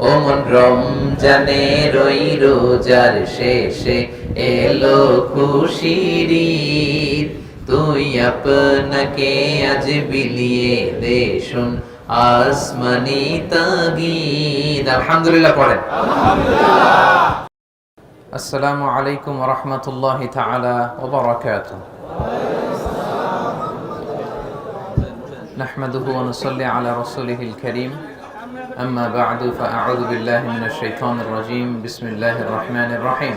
ওমন রমজানে রই রোজার শেষে এলো খুশির ঈদ। তুই আপনাকে আজ বিলিয়ে দে শুন আসমানি তাগিদ আলহামদুলিল্লাহ পড়েন السلام عليكم ورحمة الله تعالى وبركاته نحمده ونصلي على رسوله الكريم أما بعد فأعوذ بالله من الشيطان الرجيم بسم الله الرحمن الرحيم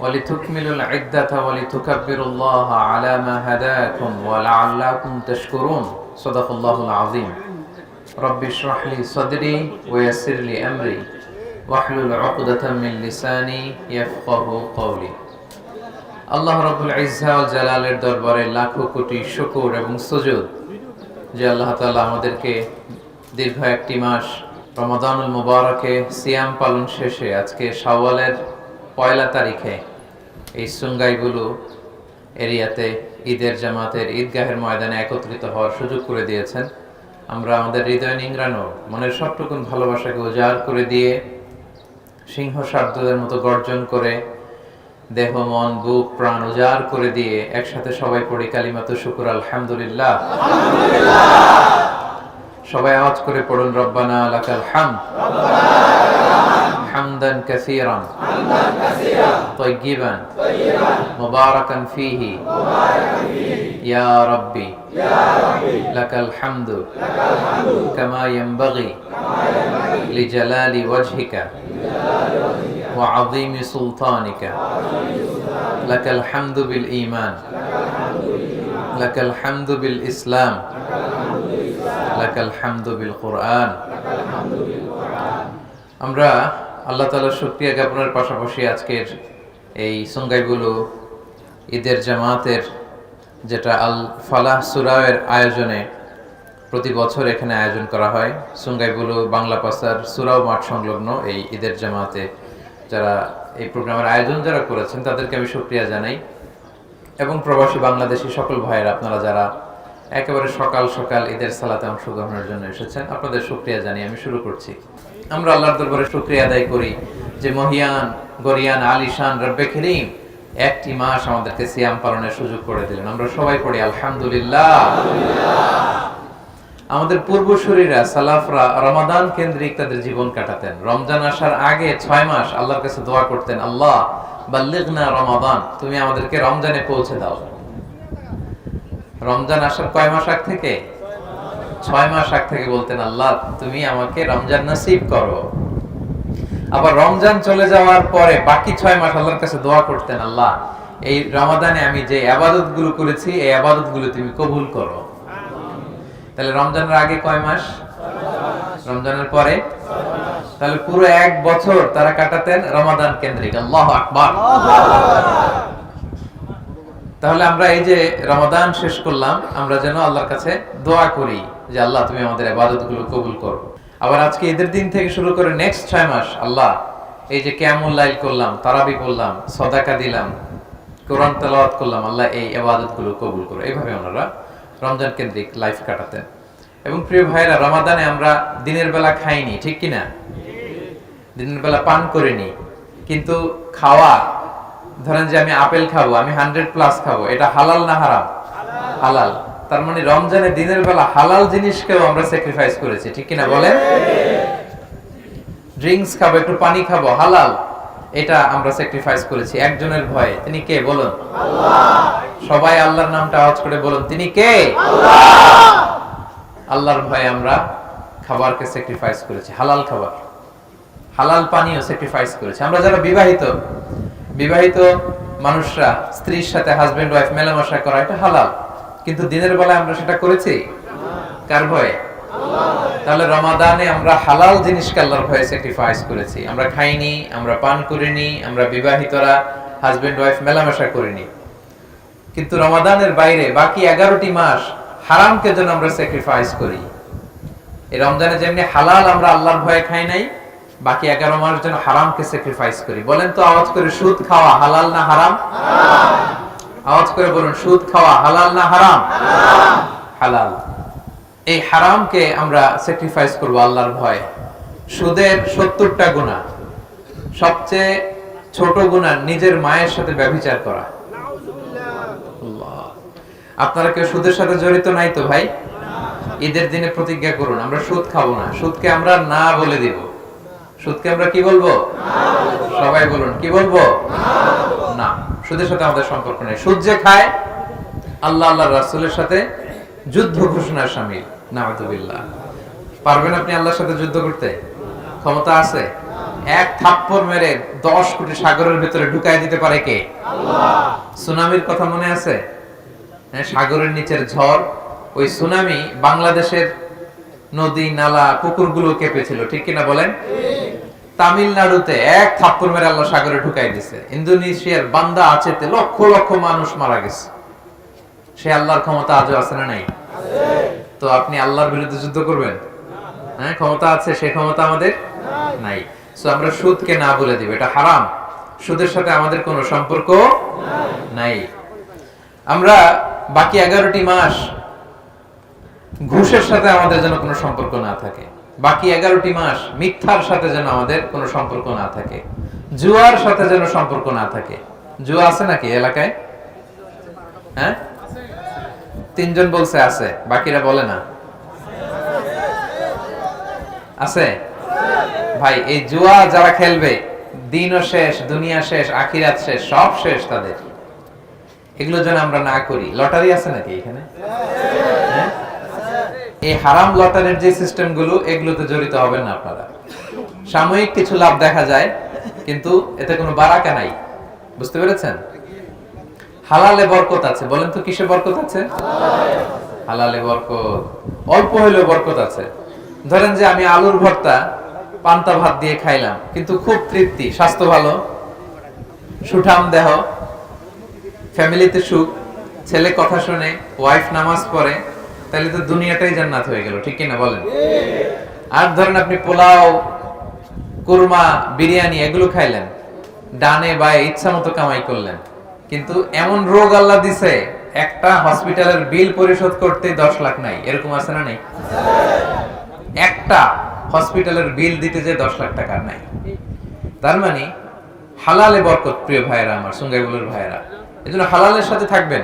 ولتكملوا العدة ولتكبروا الله على ما هداكم ولعلكم تشكرون صدق الله العظيم رب اشرح لي صدري ويسر لي أمري واحلل عقدة من لساني يفقه قولي আল্লাহ রবুল ইজ্জা ও জালালের দরবারে লাখো কোটি শুকুর এবং সুজুদ যে আল্লাহ তাআলা আমাদেরকে দীর্ঘ একটি মাস রমাদানুল মুবারকে সিয়াম পালন শেষে আজকে শাওয়ালের পয়লা তারিখে এই সুঙ্গাইগুলো এরিয়াতে ঈদের জামাতের ঈদগাহের ময়দানে একত্রিত হওয়ার সুযোগ করে দিয়েছেন। আমরা আমাদের হৃদয় নিংড়ানো, মনের সবটুকুন ভালোবাসাকে উজাড় করে দিয়ে সিংহ শাব্দদের মতো গর্জন করে দেহ, মন, বুক, প্রাণ উজাড় করে দিয়ে একসাথে সবাই পড়ি কালিমাত শুকুর, আলহামদুলিল্লাহ। সবাই আওয়াজ করে পড়ুন রব্বানা লাকাল হামদ হামদান কাসীরান طيبا مباركا فيه يا ربي لك الحمد كما ينبغي لجلال وجهك وعظيم سلطانك لك الحمد بالإيمان لك الحمد بالإسلام আমরা আল্লাহ তালার শুক্রিয়া জ্ঞাপনের পাশাপাশি আজকের এই সঙ্গাইগুলো ঈদের জামাতের যেটা আল ফালাহ সুরাওয়ের আয়োজনে প্রতি বছর এখানে আয়োজন করা হয়। সুঙ্গাইগুলো বাংলা পাশার সুরাও মাঠ সংলগ্ন এই ঈদের জামাতে যারা এই প্রোগ্রামের আয়োজন যারা করেছেন তাদেরকে আমি সুক্রিয়া জানাই। এবং প্রবাসী বাংলাদেশি সকল ভাইয়ের, আপনারা যারা একেবারে সকাল সকাল ঈদের সালাতে অংশগ্রহণের জন্য এসেছেন। আপনাদের শুক্রিয়া জানিয়ে আমি শুরু করছি। আমরা আল্লাহর দরবারে শুক্রিয়া আদায় করি যে মহিয়ান, গরিয়ান, আলিশান, রব্বে করিম একটি মাস আমাদেরকে সিয়াম পালনের সুযোগ করে দিলেন। আমরা সবাই পড়ি, আলহামদুলিল্লাহ। আমাদের পূর্বসূরীরা, সালাফরা, রমাদান কেন্দ্রিক তাদের জীবন কাটাতেন। রমজান আসার আগে ছয় মাস আল্লাহর কাছে দোয়া করতেন, আল্লাহ, বাল্লিগনা রমাদান, তুমি আমাদেরকে রমজানে পৌঁছে দাও। রমজান আসার কয় মাস আগ থেকে? ছয় মাস আগ থেকে বলতেন, আল্লাহ, তুমি আমাকে রমজান নসিব করো। আবার রমজান চলে যাওয়ার পরে বাকি ছয় মাস আল্লাহর কাছে দোয়া করতেন, আল্লাহ, এই রমাদানে আমি যে আবাদতগুলো করেছি, এই আবাদতগুলো তুমি কবুল করো। তাহলে রমজানের আগে কয় মাস? রমজানের পরে? তাহলে পুরো এক বছর তারা কাটাতেন রমাদান কেন্দ্রিক। আল্লাহ আকবার। তাহলে আমরা এই যে রমাদান শেষ করলাম, আমরা যেন আল্লাহর কাছে দোয়া করি যে আল্লাহ তুমি আমাদের আবাদতগুলো কবুল করো। আবার আজকে ঈদের দিন থেকে শুরু করে নেক্সট ছয় মাস, আল্লাহ, এই যে কেমন লাইল করলাম, তারাবি করলাম, সদাকা দিলাম, কোরআন তেলাওয়াত করলাম, আল্লাহ এই আবাদতগুলো কবুল করো। এইভাবে ওনারা রমজান কেন্দ্রিক লাইফ কাটাতেন। এবং প্রিয় ভাইরা রমাদানে আমরা দিনের বেলা খাইনি, ঠিক কিনা? দিনের বেলা পান করিনি। কিন্তু খাওয়া ধরেন যে আমি আপেল খাব আমি হান্ড্রেড প্লাস খাব এটা হালাল না হারাম? হালাল। তার মানে রমজানে দিনের বেলা হালাল জিনিসকেও আমরা স্যাক্রিফাইস করেছি ঠিক কিনা বলেন? ড্রিঙ্কস খাব একটু পানি খাব হালাল। এটা আমরা স্যাক্রিফাইস করেছি। একজনের ভয়ে। তিনি কে বলুন? সবাই আল্লাহর নামটা আওয়াজ করে বলুন তিনি কে? আল্লাহর ভয়ে আমরা খাবারকে স্যাক্রিফাইস করেছি হালাল খাবার। হালাল পানিও স্যাক্রিফাইস করেছি। আমরা যারা বিবাহিত বিবাহিত মানুষরা স্ত্রীর সাথে হাজবেন্ড ওয়াইফ মেলামেশা করা এটা হালাল। কিন্তু দিনের বেলায় আমরা সেটা করেছি? কার ভয়ে? তাহলে রমাদানে আমরা হালাল জিনিসকে আল্লাহর ভয়ে স্যাক্রিফাইস করেছি। আমরা খাইনি, আমরা পান করিনি, আমরা বিবাহিতরা হাজবেন্ড ওয়াইফ মেলামেশা করিনি। কিন্তু রমাদানের বাইরে বাকি এগারোটি মাস হারামকে যেন আমরা স্যাক্রিফাইস করি। এই রমজানে যেমনি হালাল আমরা আল্লাহর ভয়ে খাই নাই বাকি এগারো মাস যেন হারামকে স্যাক্রিফাইস করি। বলেন তো, আওয়াজ করে সুদ খাওয়া হালাল না হারাম? আওয়াজ করে বলুন, সুদ খাওয়া হালাল না হারাম? হালাল। এই হারামকে আমরা স্যাক্রিফাইস করব আল্লাহর ভয়। সুদের সত্তরটা গুণা। সবচেয়ে ছোট গুণা নিজের মায়ের সাথে ব্যভিচার করা। আপনারা কেউ সুদের সাথে জড়িত নাই তো ভাই? ঈদের দিনে প্রতিজ্ঞা করুন, আমরা সুদ খাব না। সুদকে আমরা না বলে দিব। সুদকে আমরা কি বলব? সবাই বলুন, কি বলব? না, সুদের সাথে আমাদের সম্পর্ক নেই। সুদ যে খায়, আল্লাহ আল্লাহ রাসূলের সাথে যুদ্ধ ঘোষণার সামিল নাউযুবিল্লাহ পারবেন আপনি আল্লাহর সাথে যুদ্ধ করতে? ক্ষমতা আছে? এক থাপ্পড় মেরে দশ কোটি সাগরের ভিতরে ঢুকাই দিতে পারে কে? সুনামির কথা মনে আছে? হ্যাঁ সাগরের নিচের ঝড়, ওই সুনামি বাংলাদেশের নদী, নালা, পুকুরগুলো কেঁপেছিল, ঠিক কিনা বলেন? তামিলনাড়ুতে এক থাপ্পড় মেরে আল্লাহ সাগরে ঢুকাই দিছে। ইন্দোনেশিয়ার বান্দা আছেতে লক্ষ লক্ষ মানুষ মারা গেছে। সে আল্লাহর ক্ষমতা আজও আছে না নাই? তো আপনি আল্লাহর বিরুদ্ধে যুদ্ধ করবেন? হ্যাঁ ক্ষমতা আছে, সে ক্ষমতা আমাদের নাই। সো আমরা সুদকে না বলে দিব, এটা হারাম। সুদের সাথে আমাদের কোনো সম্পর্ক নাই। আমরা বাকি এগারোটি মাস ঘুষের সাথে আমাদের যেন কোনো সম্পর্ক না থাকে। বাকি এগারোটি মাস মিথ্যার সাথে যেন আমাদের কোনো সম্পর্ক না থাকে। জুয়ার সাথে যেন সম্পর্ক না থাকে। জুয়া আছে নাকি এলাকায়? হ্যাঁ? তিনজন বলছে আছে, বাকিরা বলে না। আছে? ভাই, এই জুয়া যারা খেলবে, দিনও শেষ, দুনিয়া শেষ, আখিরাত শেষ, সব শেষ তাদের। এগুলো যেন আমরা না করি। লটারি আছে নাকি এখানে? এই হারাম লটারির যে সিস্টেমগুলো এগুলোতে জড়িত হবেন না আপনারা। সাময়িক কিছু লাভ দেখা যায়, কিন্তু এতে কোনো বারাকা নাই। বুঝতে পেরেছেন? হালালে বরকত আছে। বলেন তো, কিসে বরকত আছে? হালালে বরকত। অল্প হইলেও বরকত আছে। ধরেন যে আমি আলুর ভর্তা, পান্তা ভাত দিয়ে খাইলাম, কিন্তু খুব তৃপ্তি, স্বাস্থ্য ভালো, সুঠাম দেহ, ফ্যামিলিতে সুখ, ছেলে কথা শুনে, ওয়াইফ নামাজ পড়ে তাহলে তো দুনিয়াটাই জান্নাত হয়ে গেল ঠিক কিনা বলেন? আর ধরেন আপনি পোলাও কুরমা বিরিয়ানি এগুলো খাইলেন ডানে বায়ে ইচ্ছা মতো কামাই করলেন কিন্তু এমন রোগ আল্লাহ দিছে একটা হসপিটালের বিল পরিশোধ করতে দশ লাখ নাই এরকম আছে না নেই? একটা হসপিটালের বিল দিতে যে দশ লাখ টাকা নাই। তার মানে হালালে বরকত প্রিয় ভাইয়েরা আমার সুঙ্গাইবুলের ভাইয়েরা। এই জন্য হালালের সাথে থাকবেন।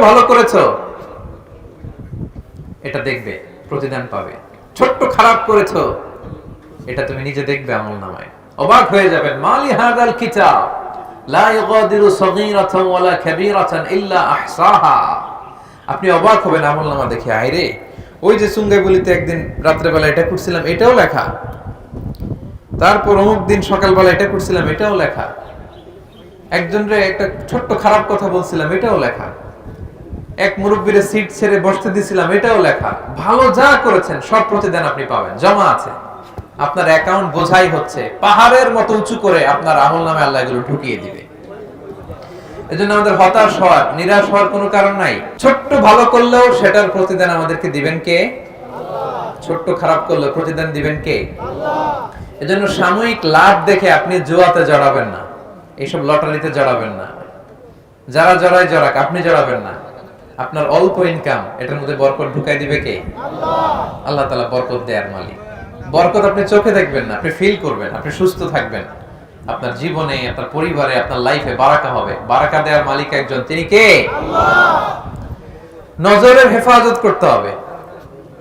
ভালো করেছ। এটা দেখবে, প্রতিদান পাবে। ছোট্ট খারাপ করেছ। এটা তুমি নিজে দেখবে আমল নামায়। অবাক হয়ে যাবেন, মালি হাদাল কিতাব? লা ইগাদিরু সগীরাতান ওয়ালা কাবীরাতান ইল্লা আহসাহা। আপনি অবাক হবেন আমল নামা দেখে আইরে ওই যে সুঙ্গাই বলিতে একদিন রাত্রেবেলা এটা করছিলাম, এটাও লেখা। তারপর অমুক দিন সকালবেলা এটা করছিলাম, এটাও লেখা। একজনরে একটা ছোট্ট খারাপ কথা বলছিলাম, এটাও লেখা। এক মুরব্বীরে সিট ছেড়ে বসতে দিছিলাম, এটাও লেখা। ভালো যা করেছেন, সব প্রতিদান আপনি পাবেন, জমা আছে। আপনার অ্যাকাউন্ট বোঝাই হচ্ছে, পাহাড়ের মতো উঁচু করে আপনার আমল নামে আল্লাহ এগুলো ঢুকিয়ে দিবে। এজন্য আমাদের হতাশ হওয়ার, নিরাশ হওয়ার কোনো কারণ নাই। ছোট্ট ভালো করলেও সেটার প্রতিদান আমাদেরকে দিবেন কে? ছোট্ট খারাপ করলেও প্রতিদান দিবেন কে? এজন্য সাময়িক লাভ দেখে আপনি জোয়াতে জড়াবেন না। এইসব লটারিতে জড়াবেন না। যারা জড়ায় জড়াক, আপনি জড়াবেন না। আপনার অল্প ইনকাম এটার মধ্যে বরকত ঢুকাই দিবে কে? আল্লাহ। তালা বরকত দেয়ার মালিক। বরকত আপনি চোখে দেখবেন না আপনি ফিল করবেন আপনি সুস্থ থাকবেন। আপনার জীবনে আপনার পরিবারে আপনার লাইফে বারাকা হবে। বারাকা দেওয়ার মালিক একজন তিনি কে? নজরের হেফাজত করতে হবে।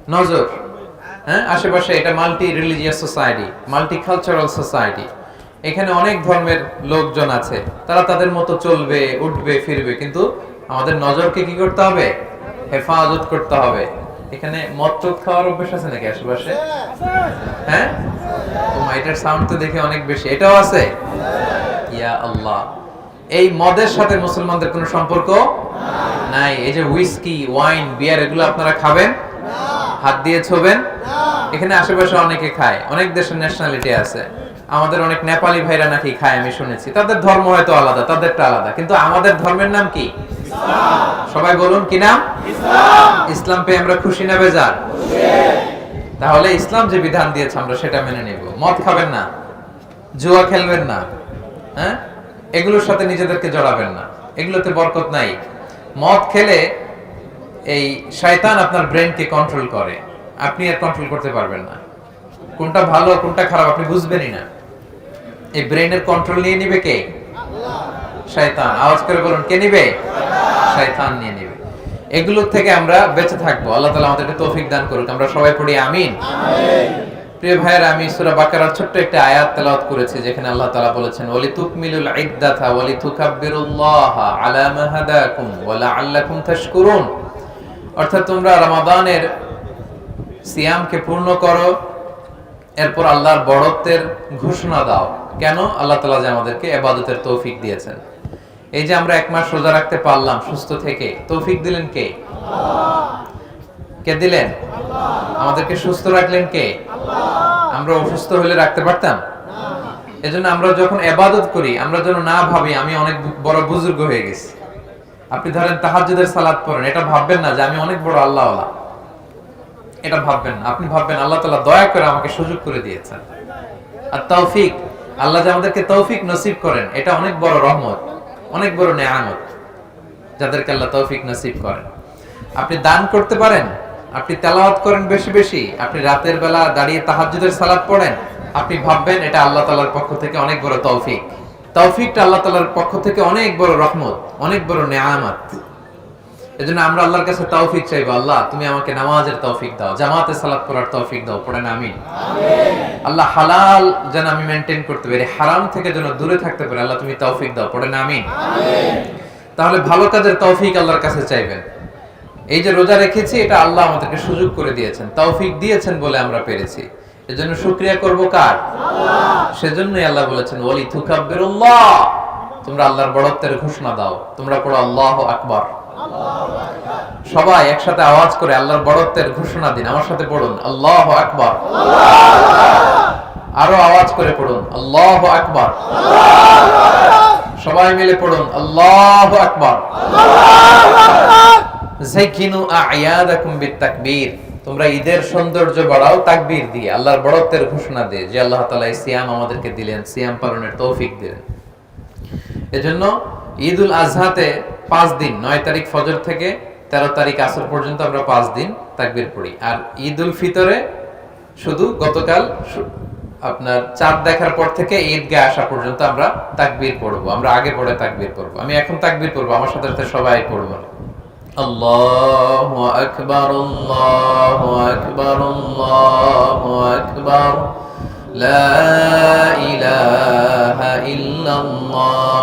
নজর হ্যাঁ? আশেপাশে এটা multi religious society multi cultural society এখানে অনেক ধর্মের লোকজন আছে তারা তাদের মতো চলবে উঠবে ফিরবে কিন্তু আমাদের নজরকে কি করতে হবে? হেফাজত করতে হবে। এখানে মদ টদ খাওয়ার অভ্যেস আছে নাকি আশেপাশে? হ্যাঁ? ও এটার সাউন্ড তো দেখে অনেক বেশি। এটাও আছে? ইয়া আল্লাহ। এই মদের সাথে মুসলমানদের কোনো সম্পর্ক নাই? এই যে হুইস্কি ওয়াইন বিয়ার এগুলো আপনারা খাবেন? হাত দিয়ে ছোবেন? এখানে আশেপাশে অনেকে খায়। অনেক দেশের ন্যাশনালিটি আছে। আমাদের অনেক নেপালি ভাইরা নাকি খায়, আমি শুনেছি। তাদের ধর্ম হয়তো আলাদা, তাদেরটা আলাদা। কিন্তু আমাদের ধর্মের নাম কি? সবাই বলুন কি নাম? ইসলাম। পেয়ে আমরা খুশি না বেজার? তাহলে ইসলাম যে বিধান দিয়েছে আমরা সেটা মেনে নেব। মদ খাবেন না জুয়া খেলবেন না হ্যাঁ? এগুলোর সাথে নিজেদেরকে জড়াবেন না। এগুলোতে বরকত নাই। মদ খেলে এই শয়তান আপনার ব্রেনকে কন্ট্রোল করে। আপনি আর কন্ট্রোল করতে পারবেন না। কোনটা ভালো কোনটা খারাপ আপনি বুঝবেনই না। এই ব্রেনের কন্ট্রোল নিয়ে নিবে কে? শয়তান। আওয়াজ করে বলুন কে নিবে? শয়তান নিয়ে নিবে। এগুলোর থেকে আমরা বেঁচে থাকব। আল্লাহ তালা আমাদেরকে তৌফিক দান করুক। আমরা সবাই পড়ি আমিন। প্রিয় ভাইয়েরা আমি সূরা বাকারার ছোট্ট একটা আয়াত তেলাওয়াত করেছি যেখানে আল্লাহ তাআলা বলেছেন ওয়ালি তুকমিলুল ইদ্দাতা ওয়ালি তুকাব্বিরুল্লাহা আলা মা হাদাকুম ওয়া লাআল্লাকুম তাশকুরুন। অর্থাৎ তোমরা রমাদানের সিয়ামকে পূর্ণ করো এরপর আল্লাহর বড়ত্বের ঘোষণা দাও। কেন? আল্লাহ তাআলা যে আমাদেরকে ইবাদতের তৌফিক দিয়েছেন। এই যে আমরা এক মাস রোজা রাখতে পারলাম সুস্থ থেকে, তৌফিক দিলেন কে? কে দিলেন? আমাদেরকে সুস্থ রাখলেন কে? আমরা অসুস্থ হলে রাখতে পারতাম? এজন্য আমরা যখন এবাদত করি, আমরা যেন না ভাবি, আমি অনেক বড় বুজুর্গ হয়ে গেছি। আপনি ধরেন তাহাজুদের সালাত পড়েন, এটা ভাববেন না যে আমি অনেক বড় আল্লাহ এটা ভাববেন আপনি ভাববেন, আল্লাহ তালা দয়া করে আমাকে সুযোগ করে দিয়েছেন। আর তৌফিক, আল্লাহ যে আমাদেরকে তৌফিক নসিব করেন, এটা অনেক বড় রহমত। অনেক বড় নেয়ামত, যাদেরকে আল্লাহ তৌফিক নসিব করেন। আপনি দান করতে পারেন, আপনি তেলাওয়াত করেন বেশি বেশি, আপনি রাতের বেলা দাঁড়িয়ে তাহাজুদের সালাদ পড়েন, আপনি ভাববেন এটা আল্লাহ তালার পক্ষ থেকে অনেক বড় তৌফিক। তৌফিকটা আল্লাহ তালার পক্ষ থেকে অনেক বড় রহমত, অনেক বড় নেয়ামত। এজন্য আমরা আল্লাহর কাছে তৌফিক চাইব। আল্লাহ, তুমি আমাকে নামাজের তৌফিক দাও, জামাতে সালাত পড়ার তৌফিক দাও, পড়েন, আমিন। আল্লাহ হালাল যেন আমি মেনটেন করতে পারি, হারাম থেকে যেন দূরে থাকতে পারি, আল্লাহ তুমি তৌফিক দাও, পড়েন, আমিন। তাহলে ভালো কাজের তৌফিক আল্লাহর কাছে চাইবেন। এই যে রোজা রেখেছি, এটা আল্লাহ আমাদেরকে সুযোগ করে দিয়েছেন, তৌফিক দিয়েছেন বলে আমরা পেরেছি। এজন্য শুকরিয়া করব কার? সেজন্যই আল্লাহ বলেছেন ওয়ালি তুকাব্বিরুল্লাহ তোমরা আল্লাহর বড়ত্বের ঘোষণা দাও, তোমরা পড়ো আল্লাহু আকবার। সবাই একসাথে আওয়াজ করে আল্লাহর বড়ত্বের ঘোষণা দিন। আমার সাথে পড়ুন। আল্লাহু আকবার। আরও আওয়াজ করে পড়ুন। আল্লাহু আকবার। সবাই মিলে পড়ুন। আল্লাহু আকবার। আয়াদাকুম বিতাকবীর তোমরা ঈদের সৌন্দর্য বাড়াও, তাকবীর দিয়ে, আল্লাহর বড়ত্বের ঘোষণা দিয়ে, যে আল্লাহ তাআলা সিয়াম আমাদেরকে দিলেন, সিয়াম পালনের তৌফিক দিলেন। এজন্য ঈদুল আজহাতে পাঁচ দিন নয় তারিখ ফজর থেকে তেরো তারিখ আসর পর্যন্ত আমরা পাঁচ দিন তাকবীর পড়ি আর ঈদুল ফিতরে শুধু গতকাল শু- আপনার চাঁদ দেখার পর থেকে ঈদগাহ আসা পর্যন্ত আমরা তাকবীর পড়বো আমরা আগে পড়ে তাকবীর পড়বো আমি এখন তাকবীর পড়বো আমার সাথে সাথে সবাই পড়বো الله أكبر الله أكبر الله أكبر لا إله إلا الله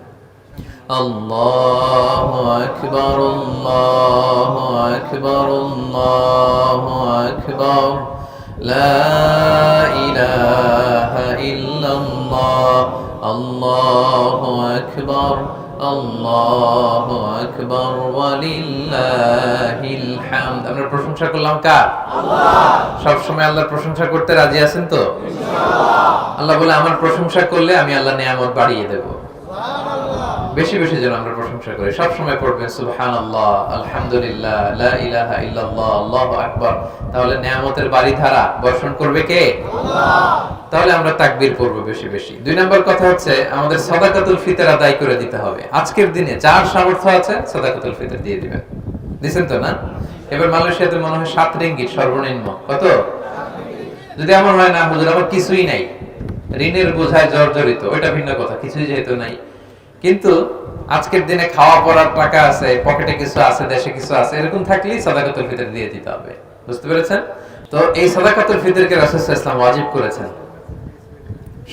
الله أكبر الله أكبر الله أكبر لا إله إلا الله الله أكبر الله أكبر ولله الحمد আমরা প্রশংসা করলাম কার সব সময় আল্লাহর প্রশংসা করতে রাজি আছেন তো আল্লাহ বলে আমার প্রশংসা করলে আমি আল্লাহ নিয়ামত বাড়িয়ে দেব বেশি বেশি যেন আমরা প্রশংসা করি। সব সময় পড়বেন সুবহানাল্লাহ আলহামদুলিল্লাহ লা ইলাহা ইল্লাল্লাহ আল্লাহু আকবার। তাহলে নিয়ামতের বাড়ি ধারা বর্ষণ করবে কে? তাহলে আমরা তাকবীর পড়ব বেশি বেশি। দুই নম্বর কথা হচ্ছে আমাদের সাদাকাতুল ফিতর আদায় করে দিতে হবে। আজকের দিনে যার সামর্থ্য আছে সাদাকাতুল ফিতর দিয়ে দিবেন। দিছেন তো না? এবার মালয়েশিয়াতে মনে হয় সাত রিঙ্গিত সর্বনিম্ন। কত? যদি আমার হয় না হুজুর আমার কিছুই নাই। ঋণের বোঝায় জর্জরিত। ওইটা ভিন্ন কথা কিছুই যেহেতু নাই। কিন্তু আজকের দিনে খাওয়া পড়ার টাকা আছে, পকেটে কিছু আছে, দেশে কিছু আছে, এরকম থাকলেই সাদাকাতুল ফিতর দিয়ে দিতে হবে। বুঝতে পেরেছেন? তো এই সাদাকাতুল ফিতরকে রাসূল ইসলাম ওয়াজিব করেছেন।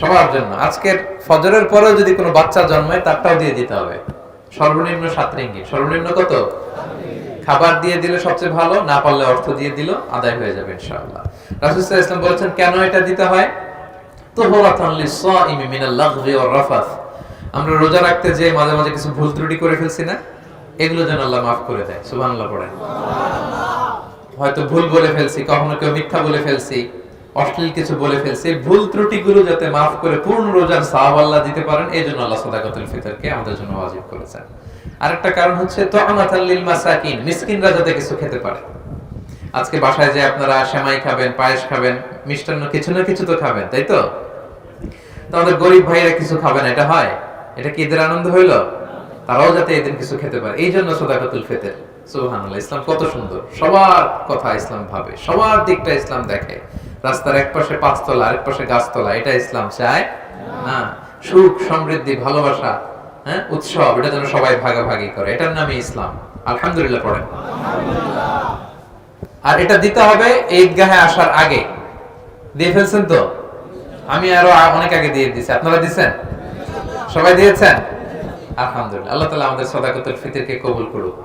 সবার জন্য। আজকের ফজরের পরেও যদি কোনো বাচ্চা জন্মায়, তারটাও দিয়ে দিতে হবে। সর্বনিম্ন সাত সর্বনিম্ন কত? খাবার দিয়ে দিলে সবচেয়ে ভালো, না পারলে অর্থ দিয়ে দিল আদায় হয়ে যাবে ইনশাআল্লাহ। রাসূল ওয়াসাল্লাম বলেছেন, কেন এটা দিতে হয়? তুহরাতান লিস-সাইমি মিনাল লাগহি ওয়ার রাফাস আমরা রোজা রাখতে যে মাঝে মাঝে কিছু ভুল ত্রুটি করে ফেলছি না, এগুলো যেন আল্লাহ মাফ করে দেয়, সুবহানাল্লাহ পড়েন। হয়তো ভুল বলে ফেলছি, কখনো কেউ মিথ্যা বলে ফেলছি, অশ্লীল কিছু বলে ফেলছি, ভুল ত্রুটিগুলো যাতে মাফ করে পূর্ণ রোজার সাহাব আল্লাহ দিতে পারেন, এই জন্য আল্লাহ সাদাকাতুল ফিতরকে আমাদের জন্য ওয়াজিব করেছেন। আরেকটা কারণ হচ্ছে তুআমাতাল লিল মাসাকিন, মিসকিনরা যাতে কিছু খেতে পারে। আজকে বাসায় যে আপনারা সেমাই খাবেন, পায়েস খাবেন, মিষ্টান্ন কিছু না কিছু তো খাবেন, তাই তো? তো আমাদের গরিব ভাইয়েরা কিছু খাবেন এটা হয়। এটা কি ঈদের আনন্দ হইল? তারাও যাতে এদিন কিছু খেতে পারে। এই জন্য সদাকাতুল ফিতর। সুবহানাল্লাহ, ইসলাম কত সুন্দর। সবার কথা ইসলাম ভাবে, সবার দিকটা ইসলাম দেখে। রাস্তার এক পাশে পাঁচতলা, আরেক পাশে গাছতলা, এটা ইসলাম চায়? না। সুখ, সমৃদ্ধি, ভালোবাসা হ্যাঁ উৎসব, এটা যেন সবাই ভাগাভাগি করে। এটার নামে ইসলাম। আলহামদুলিল্লাহ পড়েন। আর এটা দিতে হবে ঈদগাহে আসার আগে। দিয়ে ফেলছেন তো? আমি আরও অনেক আগে দিয়ে দিয়েছি আপনারা দিছেন? সবাই দিয়েছেন? আলহামদুলিল্লাহ। আল্লাহ তালা আমাদের সদাকতুল ফিতরকে কবুল করুক।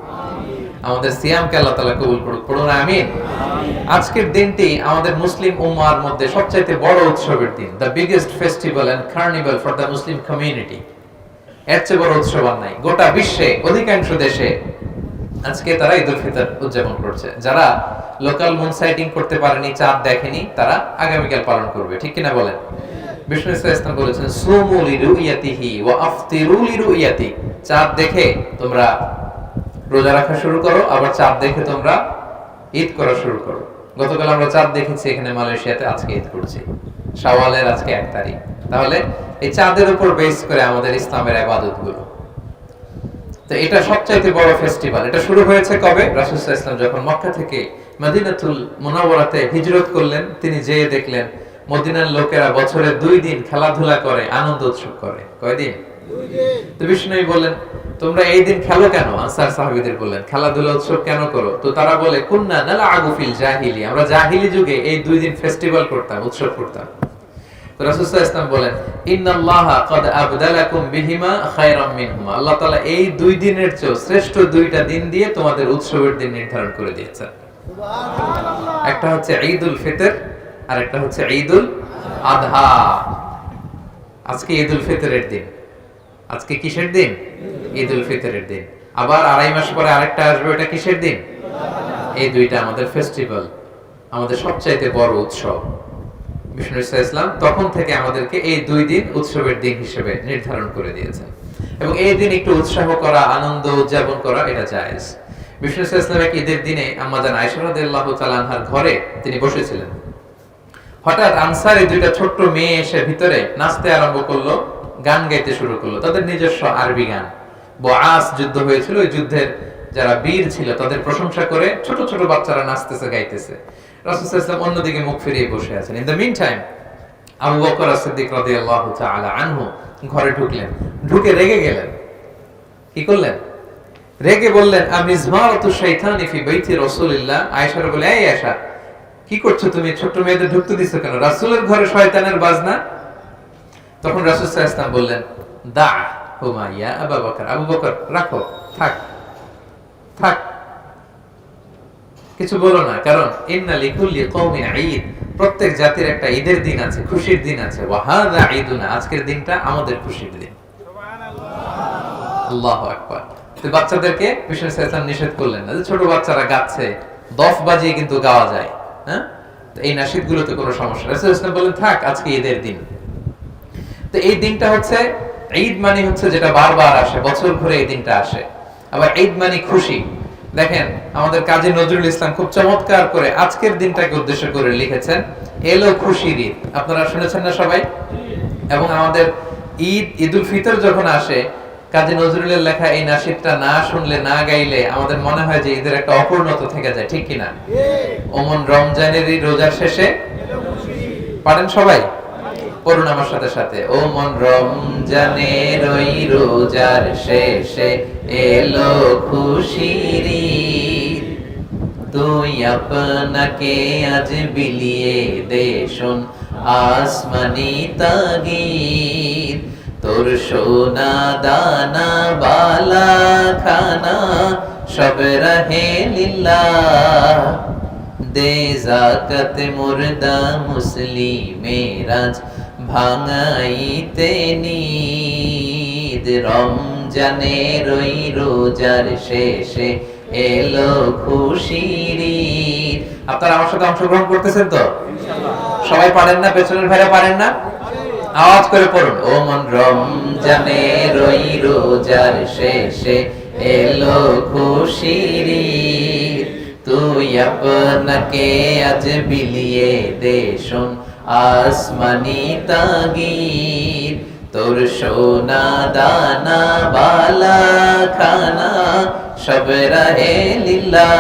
আমাদের সিয়ামকে আল্লাহ তালা কবুল করুক। পড়ুন, আমিন। আজকের দিনটি আমাদের মুসলিম মধ্যে সবচাইতে বড় উৎসবের দিন। The biggest festival and carnival for the Muslim community এর চেয়ে বড় উৎসব আর নাই। গোটা বিশ্বে, অধিকাংশ দেশে আজকে তারা ঈদুল ফিতর উদযাপন করছে। যারা লোকাল মুন সাইটিং করতে পারেনি, চাঁদ দেখেনি, তারা আগামীকাল পালন করবে। ঠিক কিনা বলেন? বিষ্ণু ইসলাম বলেছেন চাঁদ দেখে তোমরা রোজা রাখা শুরু করো, আবার চাঁদ দেখে তোমরা ঈদ করা শুরু করো। গতকাল আমরা চাঁদ দেখেছি এখানে মালয়েশিয়াতে, আজকে ঈদ করছি। আজকে এক তারিখ। তাহলে এই চাঁদের উপর বেস করে আমাদের ইসলামের তো এটা সবচাইতে বড় ফেস্টিভ্যাল। এটা শুরু হয়েছে কবে? রাসূলুল্লাহ ইসলাম যখন মক্কা থেকে মদিনাতুল মুনাওয়ারাতে হিজরত করলেন, তিনি যেয়ে দেখলেন মদিনার লোকেরা বছরে দুই দিন খেলাধুলা করে আনন্দ উৎসব করে। কয়দিন তো বিষ্ণুই বললেন তোমরা এই দিন খেলো কেন? আনসার সাহাবীদের বললেন খেলাধুলা উৎসব কেন করো? তো তারা বলে কুন্না নালা আগুফিল জাহিলি। আমরা জাহিলি যুগে এই দুই দিন ফেস্টিভ্যাল করতাম উৎসব করতাম। তো রাসূলুল্লাহ ইসলাম বলেন ইন্নাল্লাহা আবদালাকুম বিহিমা খায়রাম মিনহুমা। আল্লাহ তাআলা এই দুই দিনের চেয়ে শ্রেষ্ঠ দুইটা দিন দিয়ে তোমাদের উৎসবের দিন নির্ধারণ করে দিয়েছেন। একটা হচ্ছে ঈদুল ফিতর আর একটা হচ্ছে ঈদুল আদহা আজকে ঈদুল ফিতরের দিন। আজকে কিসের দিন? ঈদুল ফিতরের দিন। আবার আড়াই মাস পরে আরেকটা আসবে, ওটা কিসের দিন? এই দুইটা আমাদের ফেস্টিভ্যাল আমাদের সবচাইতে বড় উৎসব। বিষ্ণু ইসলাম তখন থেকে আমাদেরকে এই দুই দিন উৎসবের দিন হিসেবে নির্ধারণ করে দিয়েছেন। এবং এই দিন একটু উৎসাহ করা, আনন্দ উদযাপন করা, এটা জায়েজ। বিষ্ণু ইসা ইসলাম এক ঈদের দিনে তাআলা আনহার ঘরে তিনি বসেছিলেন। হঠাৎ আনসারি দুইটা ছোট্ট মেয়ে এসে ভিতরে নাচতে আরম্ভ করল, গান গাইতে শুরু করল। তাদের নিজস্ব আরবি গান। বআস যুদ্ধ হয়েছিল। ওই যুদ্ধের যারা বীর ছিল, তাদের প্রশংসা করে ছোট ছোট বাচ্চারা নাচতেছে, গাইতেছে। রাসূল অন্যদিকে মুখ ফিরিয়ে বসে আছেন। In the mean time Abu Bakr as-সিদ্দিক রাদিয়াল্লাহু তাআলা আনহু ঘরে ঢুকলেন। ঢুকে রেগে গেলেন। কি করলেন? রেগে বললেন আমিজমারাতু শাইতানি ফি বাইতি রাসূলিল্লাহ। আয়েশার বলে এই আয়েশা কি করছ তুমি? ছোট্ট মেয়েদের ঢুকতে দিছো কেন? রাসূলের ঘরে শয়তানের বাজনা? তখন রাসূল সাল্লাল্লাহু বললেন, দা হুমা ইয়া আবু বকর। আবু বকর, রাখো, থাক থাক। কিছু বলো না, কারণ ইন্না লিকুল্লি ঈদ। প্রত্যেক জাতির একটা ঈদের দিন আছে, খুশির দিন আছে। ওয়া হাযা ঈদুনা, আজকের দিনটা আমাদের খুশির দিন। আল্লাহু আকবার। তো বাচ্চাদেরকে বিষ্ণু নিষেধ করলেন না যে ছোট বাচ্চারা গাচ্ছে, দফ বাজিয়ে কিন্তু গাওয়া যায়। হ্যাঁ? এই নাশিদগুলোতে কোনো সমস্যা রাসূল ইসলাম বলেন থাক, আজকে ঈদের দিন। তো এই দিনটা হচ্ছে, ঈদ মানে হচ্ছে যেটা বারবার আসে, বছর ঘুরে এই দিনটা আসে। আবার ঈদ মানে খুশি। দেখেন, আমাদের কাজী নজরুল ইসলাম খুব চমৎকার করে আজকের দিনটাকে উদ্দেশ্য করে লিখেছেন, এলো খুশির ঈদ। আপনারা শুনেছেন না সবাই? এবং আমাদের ঈদ, ঈদুল ফিতর যখন আসে কাজী নজরুলের লেখা এই নাসিদটা না শুনলে, না গাইলে আমাদের মনে হয় যে ঈদের একটা অপূর্ণতা থেকে যায়, ঠিক কিনা? ওমন রমজানের এই রোজার শেষে? পারেন সবাই? পড়ুন আমার সাথে সাথে। ও মন রমজানের ওই রোজার শেষে এলো খুশির। তুই আপনাকে আজ বিলিয়ে দে শোন, আসমানি তাগির তোর সোনা, দানা, বালা, খানা, সব রহে লীলা দে জাকাত মুর্দা মুসলিমেরাজ, ভাঙাইতে নিদ। রমজানে রই রোজার শেষে এলো খুশির। আপনারা আমার সাথে অংশগ্রহণ করতেছেন তো? সবাই পারেন না? পেছনের ভাইরা পারেন না? আওয়াজ করে পড়ুন। ও মন রমজানে রই রোজার শেষে এলো খুশির। তুই আপনাকে আজ বিলিয়ে দে আসমানি তাগির তোর সোনা দানা, বালা, খানা, সব রহে লিল্লা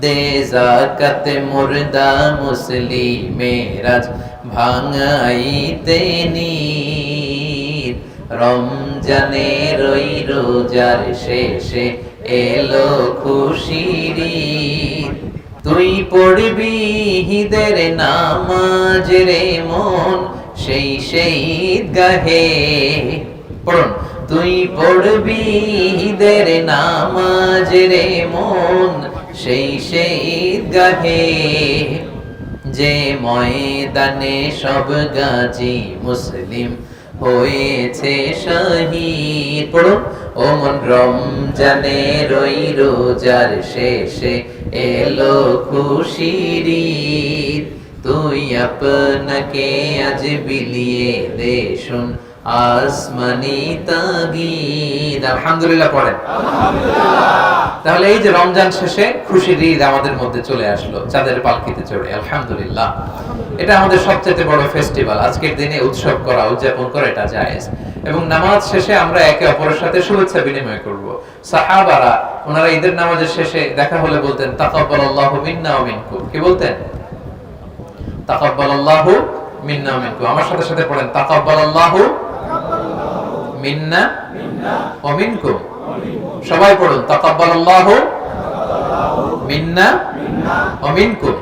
দে জাকাত মুর্দা মুসলিমেরাজ ভাঙাইতে নির রমজানে রই রোজার শেষে এলো খুশির তুই পড়বি হিদের নামাজ রে মন সেই সেই গাহে পড়ুন তুই পড়বি ঈদের নামাজ রে মন সেই সেই গাহে যে ময়দানে সব গাজী মুসলিম হয়েছে শহীদ। পড়ুন ও মন রমজানে রই রোজার শেষে এলো খুশির। তুই আপনাকে আজ বিলিয়ে দে শুন আসমানি তাগিদ। আলহামদুলিল্লাহ, পড়েন। তাহলে এই যে রমজান শেষে খুশির ঈদ আমাদের মধ্যে চলে আসলো, চাঁদের পালকিতে চড়ে, আলহামদুলিল্লাহ। এটা আমাদের সবচেয়ে বড় ফেস্টিভ্যাল আজকের দিনে উৎসব করা, উদযাপন করা এটা জায়েজ। এবং নামাজ শেষে আমরা একে অপরের সাথে শুভেচ্ছা বিনিময় করব। সাহাবারা, ওনারা ঈদের নামাজের শেষে দেখা হলে বলতেন, তাকাব্বালাল্লাহু মিন্না ওয়া মিনকুম। কি বলতেন? তাকাব্বালাল্লাহু মিন্না ওয়া মিনকুম। আমার সাথে সাথে পড়েন, তাকাব্বালাল্লাহু মিন্না ওয়া মিনকুম। সবাই পড়ুন, তাকাব্বালাল্লাহু মিন্না ওয়া মিনকুম।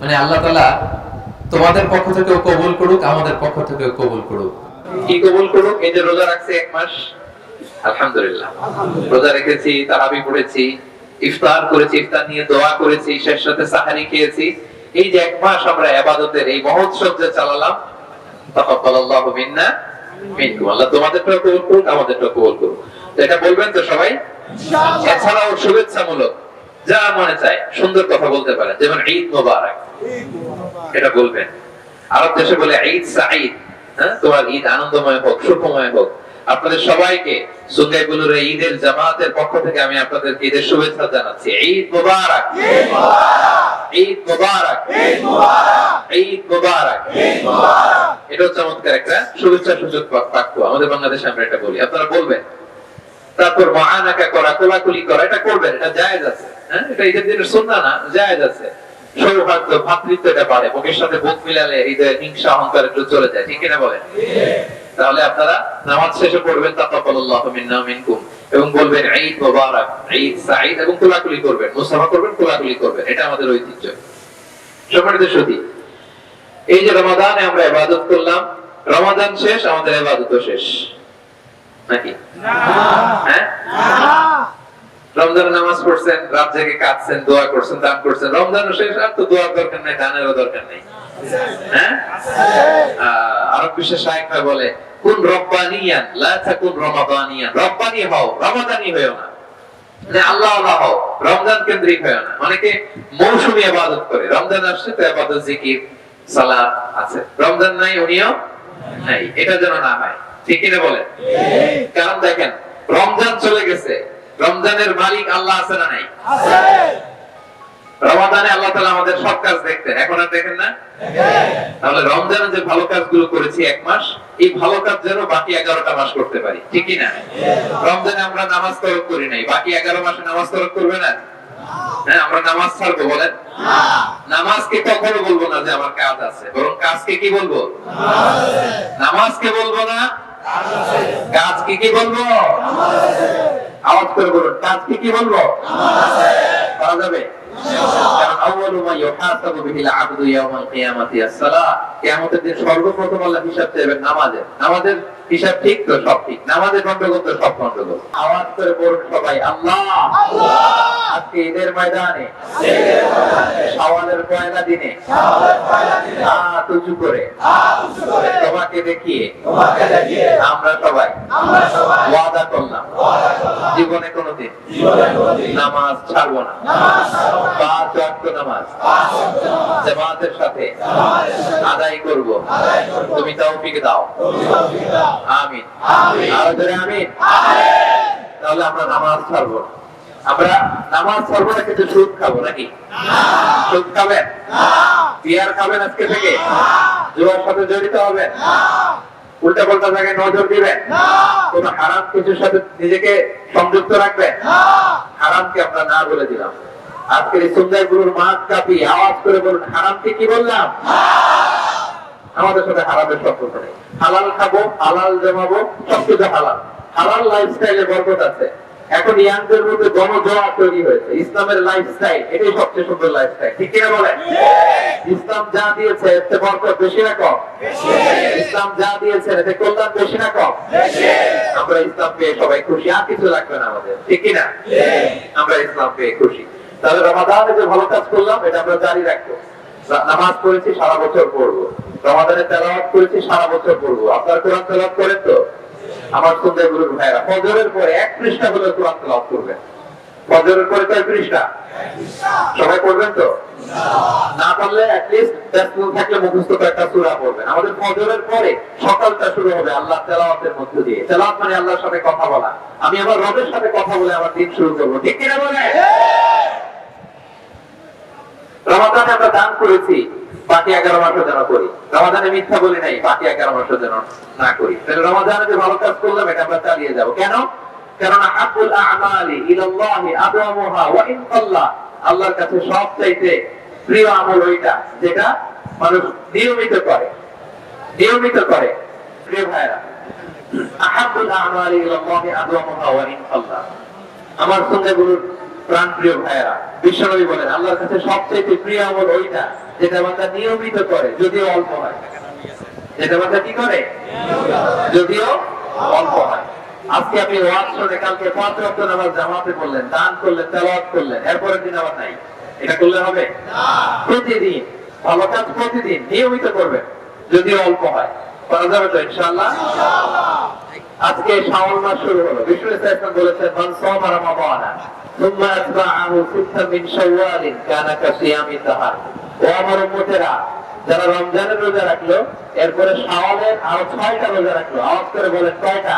মানে আল্লাহ তাআলা তোমাদের পক্ষ থেকেও কবুল করুক, আমাদের পক্ষ থেকেও কবুল করুক। কি কবুল করুক? এই যে রোজা রাখছে এক মাস। আলহামদুলিল্লাহ। রোজা রেখেছি, তারাবি পড়েছি, ইফতার করেছি, ইফতার নিয়ে দোয়া করেছি শেষ সাথে সাহারি খেয়েছি। এই যে এক মাস আমরা ইবাদতের এই মহোৎসব যে চালালাম, তাকাব্বালাল্লাহু মিন্না মিনকুম। আল্লাহ তোমাদেরটাও কবুল করুক আমাদেরটাও কবুল করুক। এটা বলবেন তো সবাই? এছাড়াও শুভেচ্ছামূলক যা মনে চায় সুন্দর কথা বলতে পারেন। যেমন ঈদ মোবারক। এটা বলবেন। আরব দেশে বলে ঈদ সাঈদ হ্যাঁ? তোমার ঈদ আনন্দময় হোক সুখময় হোক। আপনাদের সবাইকে এই ঈদের জামাতের পক্ষ থেকে আমি আপনাদেরকে ঈদের শুভেচ্ছা জানাচ্ছি। ঈদ মোবারক। ঈদ মোবারক। ঈদ মোবারক। এটা চমৎকার একটা শুভেচ্ছা সুযোগ বাক- বাক্য। আমাদের বাংলাদেশে আমরা এটা বলি। আপনারা বলবেন তারপর মহানাকা করা, কোলাকুলি করা, এটা করবেন, এটা জায়েজ আছে হ্যাঁ? এটা ঈদের দিনের সুন্নাহ না, জায়েজ আছে। ভাতৃত্ব এটা সাথে বুক মিলালে হিংসা, অহংকার একটু চলে যায়, ঠিক কিনা তাহলে আপনারা নামাজ শেষে পড়বেন মিন্না মিনকুম, এবং বলবেন, ঈদ ঈদ সাঈদ, এবং কোলাকুলি করবেন মুসাফা করবেন, কোলাকুলি করবেন, এটা আমাদের ঐতিহ্য। সম্মানিত সুধী এই যে রমাদানে আমরা ইবাদত করলাম, রমাদান শেষ, আমাদের ইবাদতও শেষ। নাকি? হ্যাঁ? রমজানের নামাজ পড়ছেন, রাত কাঁদছেন, দোয়া করছেন, দান করছেন। রমজান শেষ, আর তো দোয়ার দরকার দানেরও দরকার হ্যাঁ? বলে, কোন রব্বানি হও, রমাদানি না। যে আল্লাহ আল্লাহ হও, রমজান কেন্দ্রিক হয়েও না। অনেকে মৌসুমী ইবাদত করে, রমজান আসছে তো ইবাদত জিকির, সালাত আছে। রমজান নাই, উনিও নাই। এটা যেন না হয়। ঠিক কিনা বলেন? কারণ দেখেন রমজান চলে গেছে। রমজানের মালিক আল্লাহ আছে না নাই? রমাদানে আল্লাহ তাআলা আমাদের সব কাজ দেখতেন। এখন আর দেখেন না? তাহলে রমজানে যে ভালো কাজগুলো করেছি এক মাস এই ভালো কাজ যেন বাকি এগারোটা মাস করতে পারি। ঠিক না রমজানে আমরা নামাজ তরক করি নাই। বাকি এগারো মাসে নামাজ তরক করবে না? হ্যাঁ আমরা নামাজ ছাড়বো বলেন? নামাজকে কখনো বলব না যে আমার কাজ আছে। বরং কাজকে কি বলব? নামাজকে বলব না কাজকে কি কি বলব? আওয়াজ করে বলুন কাজকে কি বলব? করা যাবে? কারণ আউয়ালু মা ইউহাসাবু বিহিল আবদু ইয়াউমাল কিয়ামাতি as-সালাহ কিয়ামতের দিন সর্বপ্রথম আল্লাহ হিসাব চাইবেন নামাজের। নামাজের হিসাব ঠিক তো? সব ঠিক। নামাজের গন্ডগোল তো সব গন্ডগোল আওয়াজ করে বলুন সবাই আল্লাহ! আজকে ঈদের ময়দানে সওয়ালের পয়লা দিনে উঁচু করে তোমাকে দেখিয়ে আমরা সবাই ওয়াদা করলাম। জীবনে কোনোদিন নামাজ ছাড়বো না। পাঁচ ওয়াক্ত নামাজ জামাতের সাথে আদায় করব। তুমি তৌফিক দাও। আমিন। আরও ধরে আমিন। তাহলে আমরা নামাজ ছাড়বো। আমরা নামাজ ছাড়বো না কিন্তু সুদ খাব নাকি? সুদ খাবেন? বিয়ার খাবেন আজকে থেকে? জুয়ার সাথে জড়িত হবেন? উল্টা পাল্টা জায়গায় নজর দিবেন কোন হারাম কিছুর সাথে নিজেকে সংযুক্ত রাখবেন হারামকে আমরা না বলে দিলাম। আজকের সন্ধ্যায় সুন্দর গুরুর মাছ কাপি আওয়াজ করে বলুন হারামকে কি বললাম? আমাদের সাথে হারামের সম্পর্ক নেই। হালাল খাব হালাল জমাবো সবকিছু হালাল। হালাল লাইফস্টাইলে বরকত আছে। এখন ইয়াংদের মধ্যে গণজোয়া তৈরি হয়েছে। ইসলামের লাইফস্টাইল এটাই সবচেয়ে সুন্দর লাইফস্টাইল ঠিক কিনা বলেন? ইসলাম যা দিয়েছে, এতে বরকত বেশি না কম? ইসলাম যা দিয়েছে, এতে কল্যাণ বেশি না কম? আমরা ইসলাম পেয়ে সবাই খুশি। আর কিছু লাগবে না আমাদের। ঠিক কিনা? আমরা ইসলাম পেয়ে খুশি। তাহলে রমাদানে যে ভালো কাজ করলাম, এটা আমরা জারি রাখব। নামাজ পড়েছি, সারা বছর পড়ব। রমাদানে তেলাওয়াত করেছি, সারা বছর পড়ব। আপনার কোরআন তেলাওয়াত করেন তো? আমার সুন্দর গুরুর ভাইরা ফজরের পরে এক পৃষ্ঠা হলে কোরআন তেলাওয়াত করবেন ফজরের পরে কয় পৃষ্ঠা? সবাই পড়বেন তো? না পারলে থাকলে মুখস্থ কয়েকটা সূরা পড়বেন। আমাদের ফজরের পরে সকালটা শুরু হবে আল্লাহ তেলাওয়াতের মধ্য দিয়ে। তেলাওয়াত মানে আল্লাহর সাথে কথা বলা। আমি আমার রবের সাথে কথা বলে আমার দিন শুরু করব। ঠিক কিনা বলে রমাদানে আমরা দান করেছি, বাকি এগারো মাসও যেন করি। রমাদানে মিথ্যা বলি নাই, বাকি এগারো মাসও যেন না করি। তাহলে রমাদানে যে ভালো কাজ করলাম, এটা আমরা চালিয়ে যাব। কেন? কেননা আকুল আমালি ইলাল্লাহি ওয়া আল্লাহর কাছে সব চাইতে প্রিয় আমল ওইটা, যেটা মানুষ নিয়মিত করে। নিয়মিত করে। প্রিয় ভাইরা আহাবুল আমালি ইলাল্লাহি আদওয়ামুহা ওয়া ইন আমার সঙ্গে গুরুর প্রাণ প্রিয় ভাইয়েরা বিশ্বনবী বলেন আল্লাহর কাছে সবচেয়ে প্রিয় আমল ওইটা যেটা বান্দা নিয়মিত করে যদিও অল্প হয়। যেটা বান্দা কি করে? যদিও অল্প হয়। আজকে আপনি ওয়াজ শুনে কালকে পাঁচ রক্ত নামাজ জামাতে করলেন দান করলেন তেলাওয়াত করলেন এরপরের দিন আবার নাই। এটা করলে হবে? প্রতিদিন ভালো কাজ প্রতিদিন নিয়মিত করবেন যদিও অল্প হয়। করা যাবে তো ইনশাআল্লাহ? আজকে শাওয়াল মাস শুরু হলো। বিষ্ণু ইসলাম বলেছেন মান সামা রমাদানা থুম্মা আতবাআহু সিত্তাম মিন শাওয়ালিন কানা কাসিয়ামি দাহার ও আমার যারা রমজানের রোজা রাখল এরপরে শাওয়ালের আরও ছয়টা রোজা রাখল। আওয়াজ করে বলেন কয়টা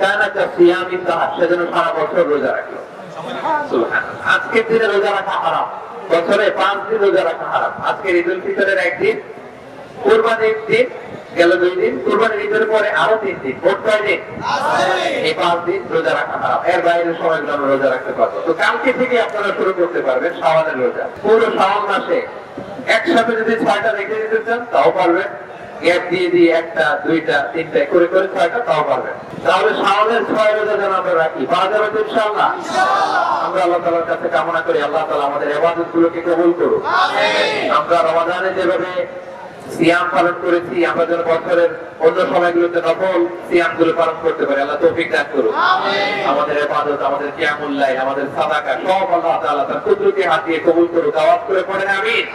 কানা কাসিয়ামি দাহার সেজন্য সারা বছর রোজা রাখল। আজকের দিনে রোজা রাখা হারাম। বছরে পাঁচ দিন রোজা রাখা হারাম। আজকের ঈদ উল ফিতরের একদিন কোরবানির দিন গেল দুই দিন কোরবানির ঈদের পরে আরও তিন দিন মোট কয় দিন? এই পাঁচ দিন রোজা রাখা এর বাইরে আমরা রোজা রাখতে পারব। তো কালকে থেকে আপনারা শুরু করতে পারবেন রোজা। পুরো মাসে একসাথে যদি ছয়টা রেখে দিতে চান তাও পারবেন। গ্যাপ দিয়ে দিয়ে একটা দুইটা তিনটা করে করে ছয়টা তাও পারবেন। তাহলে ছয় রোজা যেন আমরা রাখি যাবে ইনশাআল্লাহ? আমরা আল্লাহ তাআলার কাছে কামনা করি আল্লাহ তাআলা আমাদের ইবাদত গুলোকে কবুল করুন আমরা রমাদানে যেভাবে সিয়াম পালন করেছি আমরা যেন বছরের অন্য সময়গুলোতে নকল সিয়ামগুলো পালন করতে পারি। আল্লাহ তৌফিক দান করুন। আমাদের ইবাদত আমাদের কিয়ামুল্লাহ আমাদের সাদাকা সব আল্লাহ তাআলা তার কুদরতি হাত দিয়ে কবুল করুক আওয়াজ করে পড়েন আমিন।